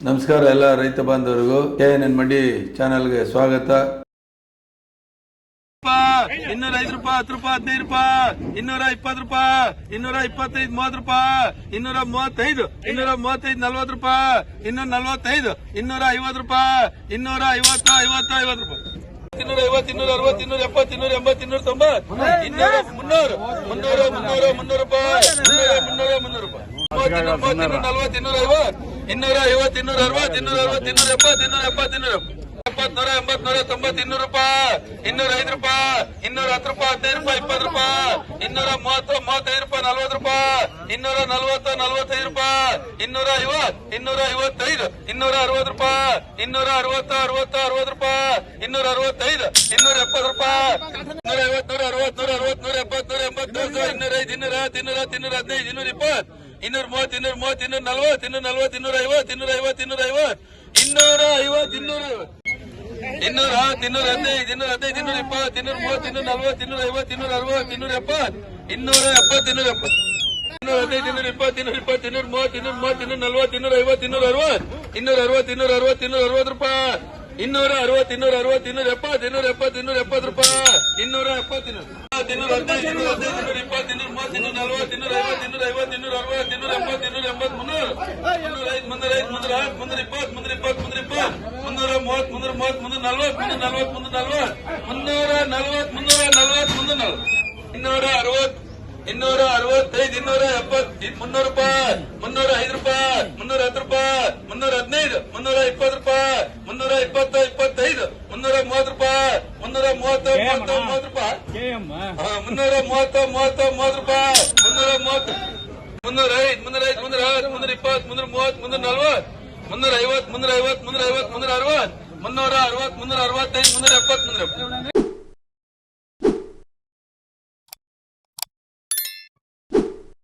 ನಮಸ್ಕಾರ ಎಲ್ಲ ರೈತ ಬಾಂಧವರಿಗೂ. ಕೆ ಎನ್ ಎನ್ ಮಡಿ ಚಾನೆಲ್ಗೆ ಸ್ವಾಗತ. ಇನ್ನೂರ ಐದು ರೂಪಾಯಿ, ಹತ್ತು ರೂಪಾಯಿ, ಹದಿನೈದು ರೂಪಾಯಿ, ಇನ್ನೂರ ಇಪ್ಪತ್ತು ರೂಪಾಯಿ, ಇನ್ನೂರ ಇಪ್ಪತ್ತೈದು, ಮೂವತ್ತು ರೂಪಾಯಿ, ಇನ್ನೂರ ಮೂವತ್ತೈದು ಇನ್ನೂರ ಮೂವತ್ತೈದು, ನಲ್ವತ್ತು ರೂಪಾಯಿ, ಇನ್ನೂರ ನಲ್ವತ್ತೈದು, ಇನ್ನೂರ ಐವತ್ತು ರೂಪಾಯಿ, ಇನ್ನೂರ ಐವತ್ತು ಐವತ್ತು ಐವತ್ತು ರೂಪಾಯಿ. ಇನ್ನೂರ ಐವತ್ತು, ಇನ್ನೂರ ಅರವತ್ತು, ಇನ್ನೂರ ಎಪ್ಪತ್ತು, ಇನ್ನೂರ ಎಂಬತ್ತು, ಇನ್ನೂರ ತೊಂಬತ್ತು, ಇನ್ನೂರ ಮುನ್ನೂರು, ಮುನ್ನೂರ ಮುನ್ನೂರ, ಮುನ್ನೂರು ರೂಪಾಯಿ ಮುನ್ನೂರ ಮುನ್ನೂರ, ಮುನ್ನೂರು ರೂಪಾಯಿ. ಮೂವತ್ತು, ಇನ್ನೂರ ಮೂವತ್ತು, ಇನ್ನೂರ ನಲ್ವತ್ತು ಇನ್ನೂರ ಐವತ್ತು ಇನ್ನೂರ ಐವತ್ತು ಇನ್ನೂರ ಅರವತ್ತು ಇನ್ನೂರ ಅರವತ್ತು ಇನ್ನೂರ ಎಪ್ಪತ್ತು ಇನ್ನೂರ ಎಪ್ಪತ್ತು ಇನ್ನೂರ ಎಪ್ಪತ್ತು ನೂರ ಇನ್ನೂರು ರೂಪಾಯಿ ಇನ್ನೂರ ಐದು ರೂಪಾಯಿ ಇನ್ನೂರ ಹತ್ತು ರೂಪಾಯಿ ಹದಿನೈದು ರೂಪಾಯಿ ಇಪ್ಪತ್ತು ರೂಪಾಯಿ ಇನ್ನೂರ ಮೂವತ್ತು ಮೂವತ್ತೈದು ರೂಪಾಯಿ ನಲ್ವತ್ತು ರೂಪಾಯಿ ಇನ್ನೂರ ನಲ್ವತ್ತು ನಲ್ವತ್ತೈದು ರೂಪಾಯಿ ಇನ್ನೂರ ಐವತ್ತು ಇನ್ನೂರ ಐವತ್ತೈದು ಇನ್ನೂರ ಅರವತ್ತು ರೂಪಾಯಿ ಇನ್ನೂರ ಅರವತ್ತು ಅರವತ್ತು ಅರವತ್ತು ರೂಪಾಯಿ ಇನ್ನೂರ ಅರವತ್ತೈದು ಇನ್ನೂರ ಎಪ್ಪತ್ತು ರೂಪಾಯಿ ಐವತ್ತು ನೂರ ಅರವತ್ತು ನೂರ ಅರವತ್ತು ನೂರ ಎಪ್ಪತ್ತು ನೂರ ಎಂಬತ್ತು ಇನ್ನೂರ ಐದು ಇನ್ನೂರ ಹತ್ತು ಇನ್ನೂರ ಹತ್ತು ಇನ್ನೂರ ಹದಿನೈದು ಇನ್ನೂರ ಇಪ್ಪತ್ತು ಇನ್ನೂರ ಮೂವತ್ತು ಇನ್ನೂರ ಮೂವತ್ತು, ಇನ್ನೂರ ನಲ್ವತ್ತು ಇನ್ನೂರ ನಲ್ವತ್ತು, ಇನ್ನೂರ ಐವತ್ತು ಇನ್ನೂರ ಐವತ್ತು ಇನ್ನೂರ ಐವತ್ತು. ಇನ್ನೂರ ಐವತ್ತು, ಇನ್ನೂರ ಇನ್ನೂರ ಹತ್ತು, ಇನ್ನೂರ ಹದಿನೈದು ಇನ್ನೂರ ಹದಿನೈದು, ಇನ್ನೂರ ಇಪ್ಪತ್ತು, ಇನ್ನೂರ ಮೂವತ್ತು, ಇನ್ನೂರ ನಲ್ವತ್ತು, ಇನ್ನೂರ ಐವತ್ತು, ಇನ್ನೂರ ಅರವತ್ತು, ಇನ್ನೂರ ಎಪ್ಪತ್ತು ಇನ್ನೂರ ಎಪ್ಪತ್ತು ಇನ್ನೂರ ಎಪ್ಪತ್ತು. ಇನ್ನೂರ ಹದಿನೈದು, ಇನ್ನೂರ ಇಪ್ಪತ್ತು ಇನ್ನೂರ ಇಪ್ಪತ್ತು, ಇನ್ನೂರ ಮೂವತ್ತು ಇನ್ನೂರ ಮೂವತ್ತು, ಇನ್ನೂರ ನಲ್ವತ್ತು, ಇನ್ನೂರ ಐವತ್ತು, ಇನ್ನೂರ ಅರವತ್ತು. ಇನ್ನೂರ ಅರವತ್ತು ಇನ್ನೂರ ಅರವತ್ತು ಇನ್ನೂರ ಅರವತ್ತು ರೂಪಾಯಿ. ಇನ್ನೂರ ಅರವತ್ತು ಇನ್ನೂರ ಅರವತ್ತು, ಇನ್ನೂರ ಎಪ್ಪತ್ತು ಇನ್ನೂರ ಎಪ್ಪತ್ತು ಇನ್ನೂರ ಎಪ್ಪತ್ತು ರೂಪಾಯಿ. ಇನ್ನೂರ ಎಪ್ಪತ್ತು, ಇನ್ನೂರ ಹದಿನೈದು, ಇನ್ನೂರ ಇನ್ನೂರ ಇಪ್ಪತ್ತು, ಇನ್ನೂರ ಮೂವತ್ತು, ಇನ್ನೂರ ನಲ್ವತ್ತು, ಇನ್ನೂರ ಐವತ್ತು ಇನ್ನೂರ ಐವತ್ತು ಇನ್ನೂರ ಎಂಬತ್ತು ಇನ್ನೂರ ಎಂಬತ್ತು ಮುನ್ನೂರು ಮುನ್ನೂರ ಐದು ಮುನ್ನೂರ ಐದು ಮುನ್ನೂರ ಹತ್ತು ಮುನ್ನೂರ ಇಪ್ಪತ್ತು ಮುನ್ನೂರ ಇಪ್ಪತ್ತು ಮುನ್ನೂರ ಇಪ್ಪತ್ತು ಮುನ್ನೂರ ಮೂವತ್ತು ಮುನ್ನೂರ ಮೂವತ್ತು ಮುನ್ನೂರ ನಲ್ವತ್ತು ಮುನ್ನೂರ ನಲ್ವತ್ತು ಮುನ್ನೂರ ನಲ್ವತ್ತು ಮುನ್ನೂರ ನಲ್ವತ್ತು ಮುನ್ನೂರ ನಲ್ವತ್ತು ಮುನ್ನೂರ ನಲ್ವತ್ತು ಇನ್ನೂರ ಅರವತ್ತು ಇನ್ನೂರ ಅರವತ್ತೈದು ಇನ್ನೂರ ಎಪ್ಪತ್ತು ಮುನ್ನೂರು ರೂಪಾಯಿ ಮುನ್ನೂರ ಐದು ರೂಪಾಯಿ ಮುನ್ನೂರ ಹತ್ತು ರೂಪಾಯಿ ಮುನ್ನೂರ ಹದಿನೈದು ಮುನ್ನೂರ ಇಪ್ಪತ್ತು ರೂಪಾಯಿ ಮುನ್ನೂರ ಇಪ್ಪತ್ತ ಇಪ್ಪತ್ತೈದು ಮುನ್ನೂರ ಮೂವತ್ತು ರೂಪಾಯಿ ಮುನ್ನೂರ ಮೂವತ್ತು ಮೂವತ್ತ ಮೂವತ್ತು ರೂಪಾಯಿ. ಮುನ್ನೂರ ಮೂವತ್ತ ಮೂವತ್ತ ಮೂವತ್ತು ರೂಪಾಯಿ ಮುನ್ನೂರ ಮೂವತ್ತು. ಮುನ್ನೂರ ಐದು ಮುನ್ನೂರ ಐದು, ಮುನ್ನೂರ ಹತ್ತು ಮುನ್ನೂರ ಇಪ್ಪತ್ತು, ಮುನ್ನೂರ ಮೂವತ್ತು, ಮುನ್ನೂರ ನಲ್ವತ್ತು, ಮುನ್ನೂರ ಐವತ್ತು ಮುನ್ನೂರ ಐವತ್ತು ಮುನ್ನೂರ ಐವತ್ತು, ಮುನ್ನೂರ ಅರವತ್ತು ಮುನ್ನೂರ ಅರವತ್ತು, ಮುನ್ನೂರ ಅರವತ್ತೈದು, ಮುನ್ನೂರ ಎಪ್ಪತ್ತು ಮುನ್ನೂರ ಎಪ್ಪತ್ತು.